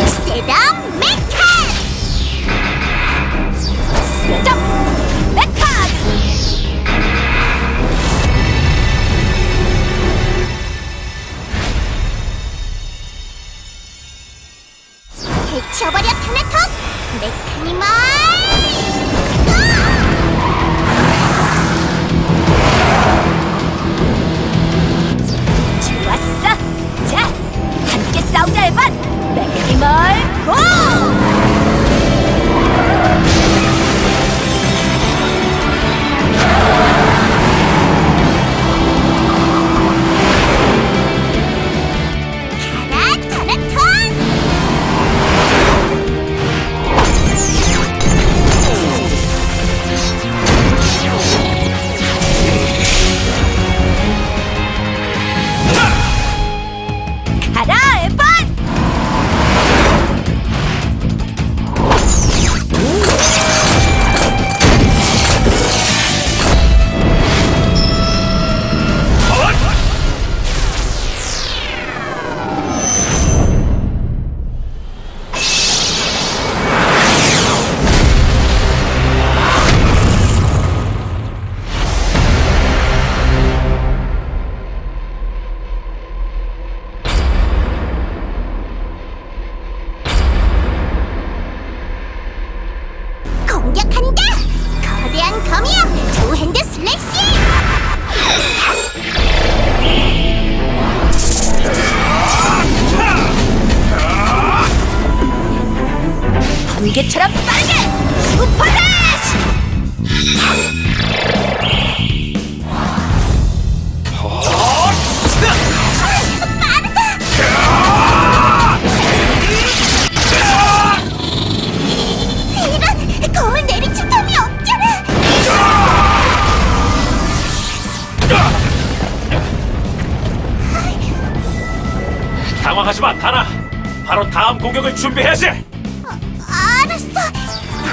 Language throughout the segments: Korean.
스테덤 메탈! 스톱! 번개처럼 빠르게 슈퍼 다시! 당황하지 마, 다나! 바로 다음 공격을 준비해야지!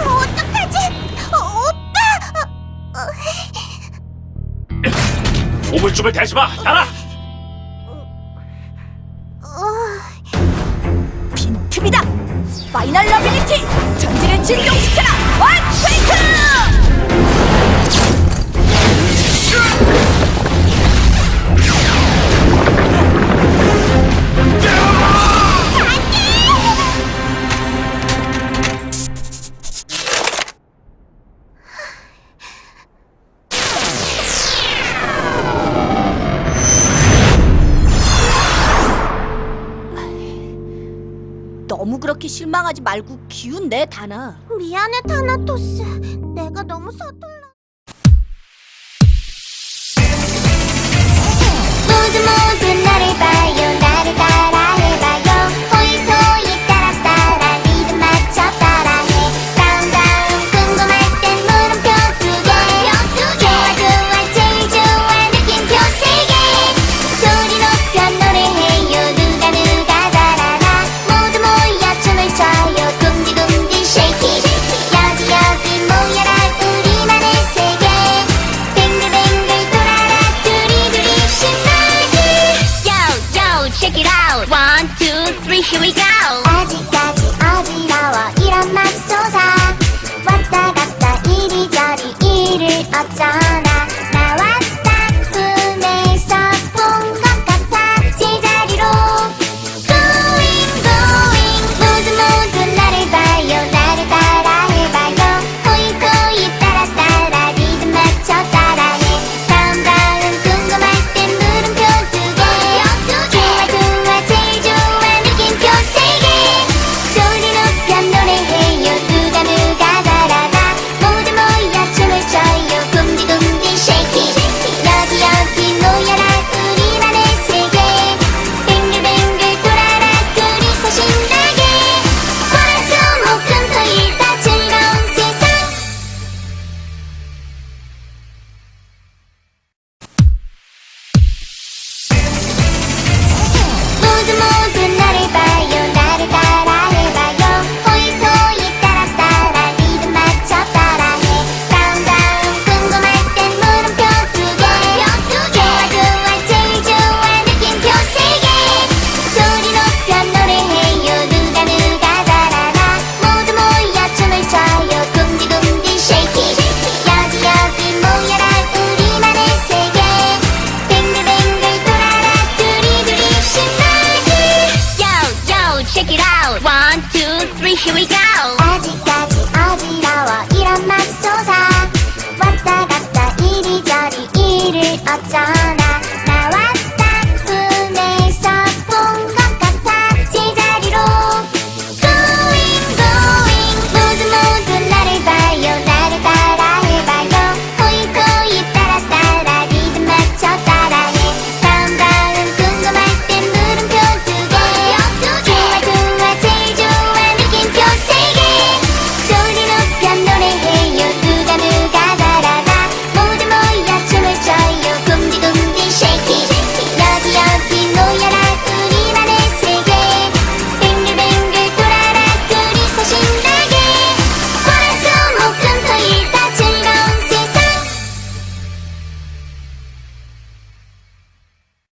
어떡하지? 어, 오빠! 오물쭈물 대지 마. 나라. 어, 빈틈이다! 파이널 러빌리티! 전진을 진동시켜라! 원퀘이크! 너무 그렇게 실망하지 말고 기운 내, 다나. 미안해 타나토스. 내가 너무 서툴러.